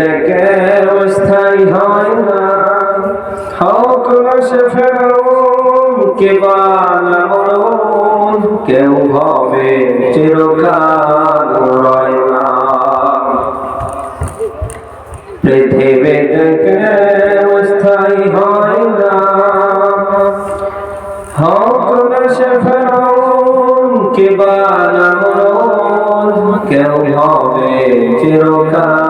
থেকে স্থায়ী হয় না। হোক সে ফেরাউন, কে বানামরুন কেউ হবে চিরকাল রয় না। পৃথিবী থেকে স্থায়ী হয় না। হোক সে ফেরাউন, কে বানামরুন কেউ হবে চিরকাল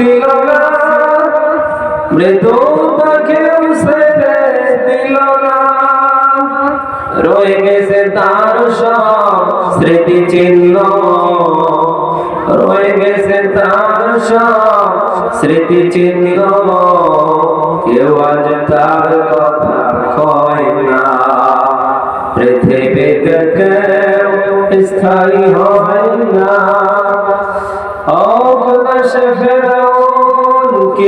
ছিল না। মৃদু তাকেও ছেড়ে দিল না। রয়ে গেছে তার সব স্মৃতি চিহ্ন রয়ে গেছে তার সব স্মৃতি চিহ্ন কেউ আজ তার কথা কয় না। পৃথিবীতে স্থায়ী হয়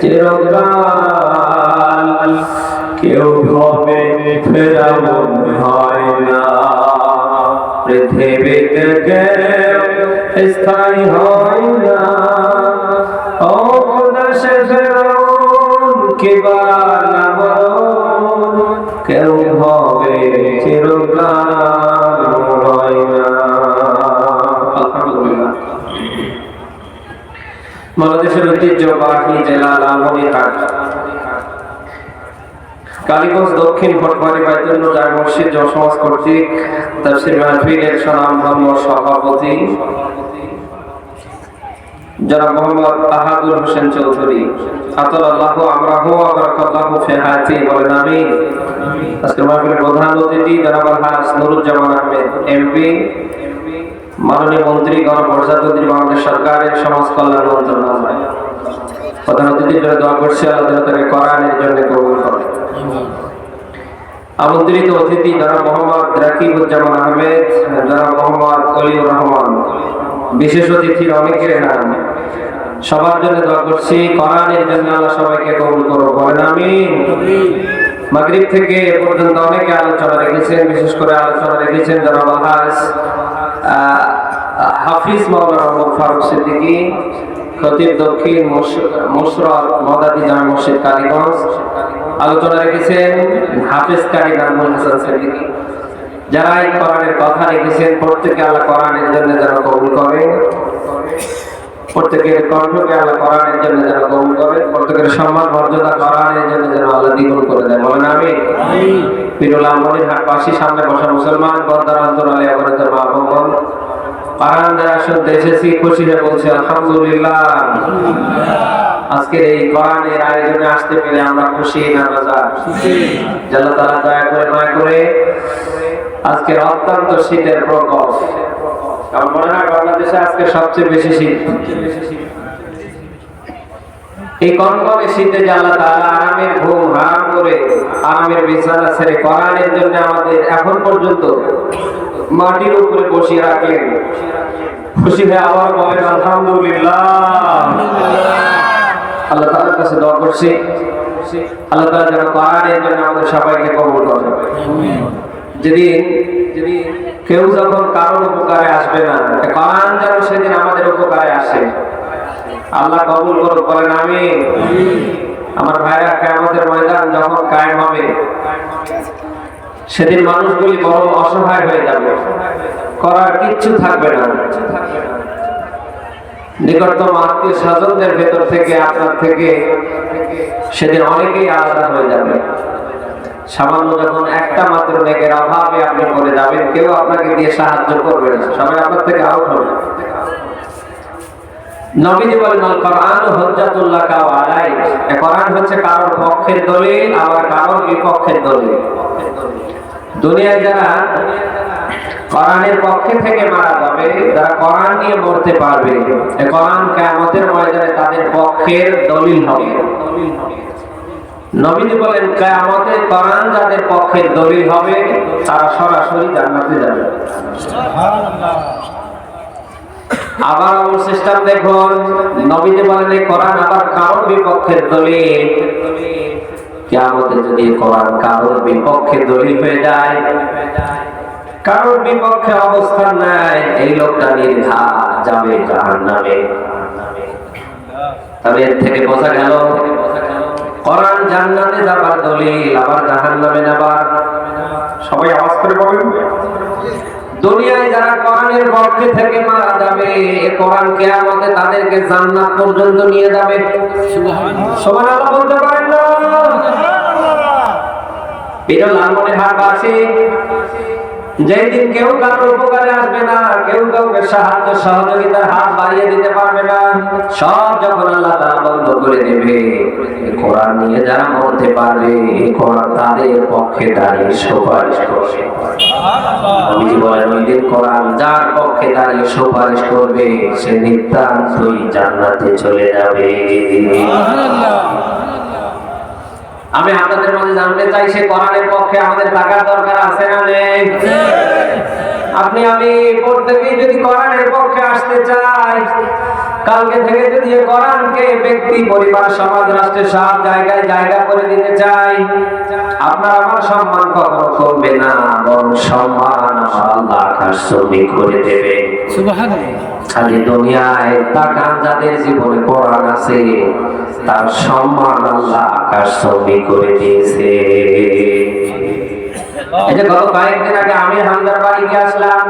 চিরকাল কেউ হবে ফেরাউন হয় না। পৃথিবীতে কেউ স্থায়ী হয় না। ও দেশে ফেরাউন কি বাংলাদেশের ঐতিহ্যবাহী জেলা লালমনিরহাট কালীগঞ্জ দক্ষিণ ভটবাড়ি বাইতুল জায় মসজিদ যুব সমাজ কর্তৃক তাফসির মাহফিলের সনাম ধর্ম সভাপতি জনাব মোহাম্মদ আহাদুল হোসেন চৌধুরী। আতাল্লাহ আমরাহু আবরাকাল্লাহু ফি হায়াতি বলেন আমিন। আজকের মাহফিলের প্রধান অতিথি জনাব আলহাজ নুরুজ্জামান আহমেদ, এমপি। মাননীয় মন্ত্রী গণপ্রজাতন্ত্রী বাংলাদেশ সরকারের সমাজ কল্যাণ মন্ত্রণালয়। প্রধান অতিথির দোয়া করছি আল্লাহ তাকে কোরআনের জন্য কবুল করে। আমন্ত্রিত অতিথি যারা মোহাম্মদ রাকিবুজ্জামান আহমেদ যারা মোহাম্মদ কলিউর রহমান বিশেষ অতিথির অনেকের নাম সবার জন্য দোয়া করছি কোরআনের জন্য আল্লাহ সবাইকে কবুল করো বলেন আমি মাগরিব থেকে এ পর্যন্ত অনেকে আলোচনা রেখেছেন বিশেষ করে আলোচনা রেখেছেন যারা আলহাজ আহ, হাফিজ মাওলানা ফারুক সিদ্দিকী খতিব দক্ষিণ মুসরত মদাদি জামা মসজিদ কালীগঞ্জ। আলোচনা রেখেছেন হাফিজ কারি নাজমুল হাসান সিদ্দিকী। যারা এই কোরআনের কথা রেখেছেন প্রত্যেকে আল্লাহ কোরআনের জন্য যারা কবুল করে। প্রত্যেকের কণ্ঠকে আল্লাহ কোরআনের জন্য যারা কবুল করে। প্রত্যেকের সম্মান মর্যাদা কোরআনের জন্য যেন আল্লাহ দ্বিগুণ করে দেয় বলেন আমি পিরুল আমনের হাট পাশি সামনে বসা মুসলমান বর্দার অন্তরালে অবরত মা এসেছি আলহামদুলিল্লাহ। আজকের এই কোরআনের আয়োজনে আসতে পেরে আমরা খুশি না বাজার আল্লাহ তাআলা দয়া করে দয়া করে আজকের অত্যন্ত শীতের প্রকোপ। আমার মনে হয় বাংলাদেশে আজকে সবচেয়ে বেশি শীত। এই কনকনে শীতে যে আল্লাহ তাআলা আরামের ঘুম হারাম করে আরামের বিছানা ছেড়ে কোরআনের জন্য আমাদের এখন পর্যন্ত মাটির উপরে বসিয়ে রাখলেন। খুশি হয়ে আবার বলেন, আলহামদুলিল্লাহ। আল্লাহ তাআলার কাছে দোয়া করছি। আল্লাহ তাআলা যেন কোরআনের জন্য আমাদের সবাইকে কবুল করেন যেদিন কেউ যখন কারোর উপকারে আসবে না কোরআন যেন সেদিন আমাদের উপকারে আসে। আল্লাহ কবুল করুক, বলেন আমি আমার ভাইরা কেমতের ময়দান যখন কায়েম হবে সেদিন মানুষগুলি বড় অসহায় হয়ে যাবে। করার কিচ্ছু থাকবে না। নিকটতম আত্মীয় স্বজনদের ভেতর থেকে, আপনার থেকে সেদিন অনেকেই আলাদা হয়ে যাবে। সামান্য যখন একটা মাত্র নেকের অভাবে আপনি পড়ে যাবেন, কেউ আপনাকে দিয়ে সাহায্য করবে না। সবাই আপনার থেকে আউট হবে। নবীজি বলেন কোরআন হুজ্জাতুল্লাহ কা আলাই এ কোরআন হচ্ছে কারোর পক্ষের দলিল, আবার কারোর বিপক্ষের দলিল। দুনিয়ায় যারা কোরআনের পক্ষে থেকে মারা যাবে, যারা কোরআন নিয়ে মরতে পারবে কোরআন কিয়ামতের ময়দানে তাদের পক্ষের দলিল হবে। নবীজি বলেন, কিয়ামতে কোরআন যাদের দলিল হবে, তারা সরাসরি জান্নাতে যাবে। আবার আমার দেখুন, নবীজি বলেন কোরআন আবার কারোর বিপক্ষের দলিল? কিয়ামতে যদি কোরআন কারোর বিপক্ষে দলিল হয়ে যায়, কারোর বিপক্ষে অবস্থান নেয়, এই লোকটা নির্ঘাত যাবে জাহান্নামে। তবে এর থেকে বোঝা গেল, কোরআন জান্নাতে যাবার দলিল, আবার জাহান্নামে যাবার সবাই আওয়াজ করে বলেন। দুনিয়ায় যারা কোরআনের পক্ষে থেকে মারা যাবে, এ কোরআন কিয়ামতে তাদেরকে জান্নাত পর্যন্ত নিয়ে যাবে। সুবহানাল্লাহ বলতে পারেন না। এটা লালমনিরহাট বাসী। যেদিন কেউ কারোর উপকারে আসবে না, কেউ কাউকে সাহায্য সহযোগিতার হাত বাড়িয়ে দিতে পারবে না। সব যখন আল্লাহ তারা বন্ধ করে দেবে কোরআন নিয়ে যারা মরতে পারবে কোরআন তাদের পক্ষে দাঁড়িয়ে সুপারিশ করবে। ওই দিন কোরআন যার পক্ষে দাঁড়িয়ে সুপারিশ করবে, সে নিতান্তই জান্নাতে চলে যাবে। আমি আপনাদের মধ্যে জানতে চাই সে কোরআনের পক্ষে আমাদের থাকার দরকার আছে না নেই? আপনি আমি প্রত্যেকেই যদি কোরআনের পক্ষে আসতে চাই কালকে থেকে যদি কোরআনকে ব্যক্তি পরিবার সমাজ রাষ্ট্রের সব জায়গায় জায়গা করে দিতে চাই আপনার আমার সম্মান কখনো করবে না বরং সম্মান আমার আল্লাহ আকাশ জমি করে দেবে। খালি দুনিয়ায় তাকান যাদের জীবনে কোরআন আছে তার সম্মান আল্লাহ আকাশ ছবি করে দিয়েছে। এই যে গত কয়েকদিন আগে আমি হামদার বাড়ি গিয়ে আসলাম।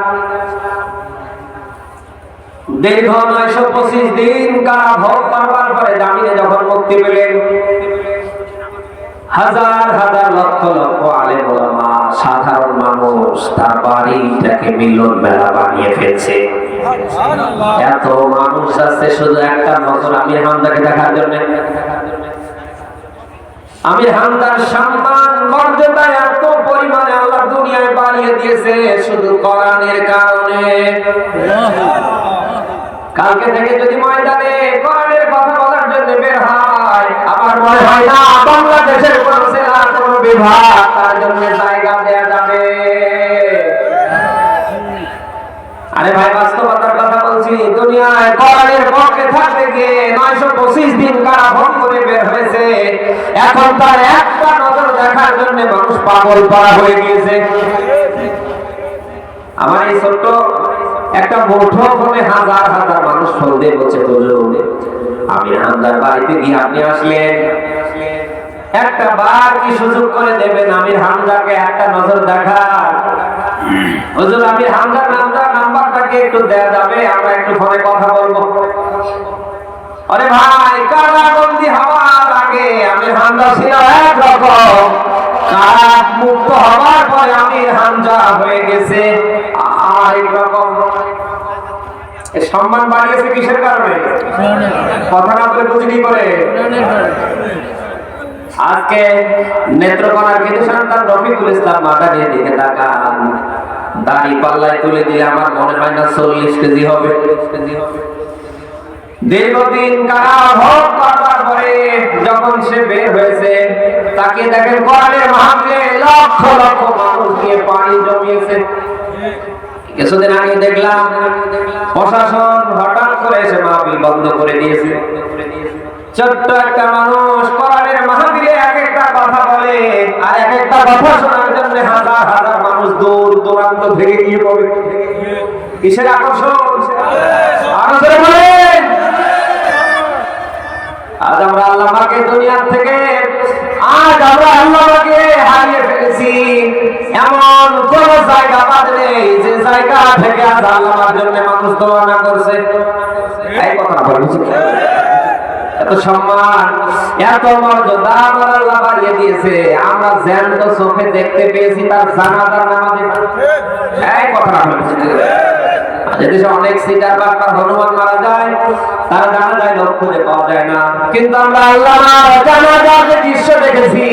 দীর্ঘ নয়শো পঁচিশ দিন কারা ভোগ করবার পরে জামিনে যখন মুক্তি পেলেন হাজার হাজার লক্ষ লক্ষ আলেম ওলামা সাধারণ মানুষ তার বাড়িটাকে মিলন মেলা বানিয়ে ফেলছে। এত মানুষ আছে, শুধু একটা নজর আমি হামদাকে দেখার জন্য। আমি হামদার সম্মান, মর্যাদা এত পরিমাণে আল্লাহ দুনিয়ায় বাড়িয়ে দিয়েছে, শুধু কোরআনের কারণে। কালকে থেকে যদি ময়দানে কোরআনের কথা বলার জন্য বের হয়, আমার মনে হয় না, বাংলাদেশের কোন আরে ভাই, বাস্তবতার কথা বলছি, দুনিয়ায় কোরআনের পক্ষে থাকতে গিয়ে নয়শো পঁচিশ দিন কারা ভোগ করে বের হয়েছে, এখন তার একটা নজর দেখার জন্য মানুষ পাগল পাড়া হয়ে গিয়েছে। আমার এই ছোট্ট একটা মুঠো ফোনে হাজার হাজার মানুষ ফোন দিয়ে বলছে আমি হামদার বাড়িতে গিয়ে আপনি আসলেন? একটা বার কি সুযোগ করে দেবেন আমি হামদাকে একটা নজর দেখার হুজুর আমি হামদার নামদার নাম্বারটাকে একটু দেয়া যাবে আমরা একটু ফোনে কথা বলব। আরে ভাই কারাবন্দি হওয়ার আগে আমি হামদা ছিল একরকম। কারা মুক্ত হওয়ার পরে আমি হামজা হয়ে গেছে আরেক রকম সম্মান বাড়িয়েছে কিসের কারণে? কথা না বলে বুঝি কি করে আজকে নেত্রকোনার কিছু সন্তান রফিকুল ইসলাম মাদারির দিকে তাকান। দাড়ি পাল্লায় তুলে দিলে আমার মনে হয় না চল্লিশ কেজি হবে। দীর্ঘদিন কারা ভোগ করবার পরে যখন সে বের হয়েছে তাকে দেখেন কোরআনের মাহফিলে লক্ষ লক্ষ মানুষ দিয়ে পানি জমিয়েছে। কিছুদিন আগে দেখলাম প্রশাসন হঠাৎ করে এসে মাহফিল বন্ধ করে দিয়েছে। ছোট্ট একটা মানুষ কোরআনের মাহফিলে এক একটা কথা বলে আর এক একটা কথা শোনার জন্য হাজার হাজার মানুষ দূর দূরান্ত থেকে গিয়ে পড়ে। কিসের আকর্ষণ? আরও জোরে বলেন আজ আমরা আল্লাহকে দুনিয়া থেকে, আজ আমরা আল্লাহকে হারিয়ে ফেলেছি। এমন কোন জায়গা বাদ নেই, যে জায়গা থেকে আজ আল্লাহ আমার জন্য মানুষ দোয়া না করছে। এই কথা বলছি। এত সম্মান এত মর্যাদা আমার আল্লাহ বাড়িয়ে দিয়েছে। আমরা জ্যান্ত চোখে দেখতে পেয়েছি তার জানাজার নামাজে। এই কথা এদেশে অনেক সিটার বাটপার হনুমান মারা যায়, তার জানা যায় লোক খুঁজে পাওয়া যায় না। কিন্তু আমরা আল্লাহ জানা যে দৃশ্য দেখেছি।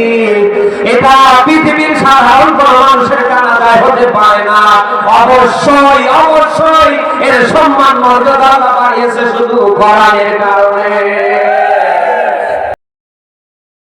এটা পৃথিবীর সাধারণ কোন মানুষের জানা যায় হতে পারে না। অবশ্যই অবশ্যই এর সম্মান মর্যাদা বাড়িয়েছে শুধু কোরআনের কারণে।